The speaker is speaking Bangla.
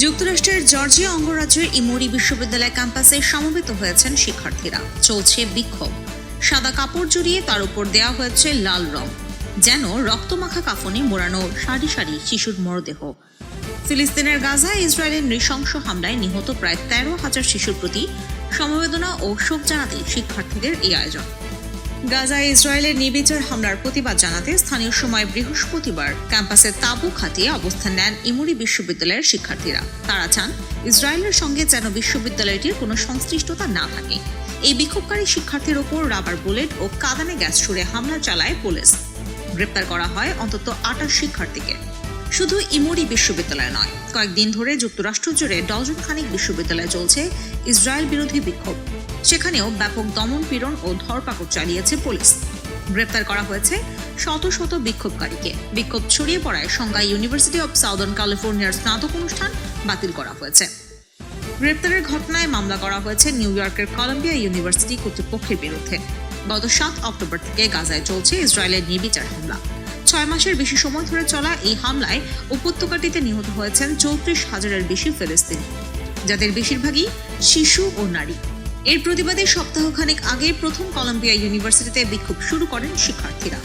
যুক্তরাষ্ট্রের জর্জিয়া অঙ্গরাজ্যের ইমোরি বিশ্ববিদ্যালয় ক্যাম্পাসে সমবেত হয়েছেন শিক্ষার্থীরা। চলছে বিক্ষোভ। সাদা কাপড় জড়িয়ে তার উপর দেওয়া হয়েছে লাল রং, যেন রক্তমাখা কাফনে মোড়ানো সারি সারি শিশুর মরদেহ। ফিলিস্তিনের গাজা ইসরায়েলের নৃশংস হামলায় নিহত প্রায় তেরো হাজার শিশুর প্রতি সমবেদনা ও শোক জানাতে শিক্ষার্থীদের এই আয়োজন। গাজায় ইসরায়েলের নির্বিচার হামলার প্রতিবাদ জানাতে স্থানীয় সময় বৃহস্পতিবার ক্যাম্পাসে তাঁবু খাটিয়ে অবস্থান নেন ইমুরি বিশ্ববিদ্যালয়ের শিক্ষার্থীরা। তারা চান ইসরায়েলের সঙ্গে যেন বিশ্ববিদ্যালয়টির কোনো সংশ্লিষ্টতা না থাকে। এই বিক্ষোভকারী শিক্ষার্থীর ওপর রাবার বুলেট ও কাদানে গ্যাস ছুড়ে হামলা চালায় পুলিশ। গ্রেপ্তার করা হয় অন্তত আটাশ শিক্ষার্থীকে। শুধু ইমোরি বিশ্ববিদ্যালয় নয়, কয়েকদিন ধরে যুক্তরাষ্ট্র জুড়ে ডজন খানিক বিশ্ববিদ্যালয়ে চলছে ইসরায়েল বিরোধী বিক্ষোভ। সেখানেও ব্যাপক দমন পীড়ন ও ধরপাকড় চালিয়েছে পুলিশ। গ্রেপ্তার করা হয়েছে শত শত বিক্ষোভকারীকে। বিক্ষোভ ছড়িয়ে পড়ায় সংজ্ঞা ইউনিভার্সিটি অব সাউদার্ন ক্যালিফোর্নিয়ার স্নাতক অনুষ্ঠান বাতিল করা হয়েছে। গ্রেপ্তারের ঘটনায় মামলা করা হয়েছে নিউ ইয়র্কের কলম্বিয়া ইউনিভার্সিটি কর্তৃপক্ষের বিরুদ্ধে। গত সাত অক্টোবর থেকে গাজায় চলছে ইসরায়েলের নির্বিচার হামলা। ছয় মাসের বেশি সময় ধরে চলা এই হামলায় উপত্যকাটিতে নিহত হয়েছেন চৌত্রিশ হাজারের বেশি ফেলিস্তিনি, যাদের বেশিরভাগই শিশু ও নারী। এর প্রতিবাদে সপ্তাহখানেক আগে প্রথম কলম্বিয়া ইউনিভার্সিটিতে বিক্ষোভ শুরু করেন শিক্ষার্থীরা।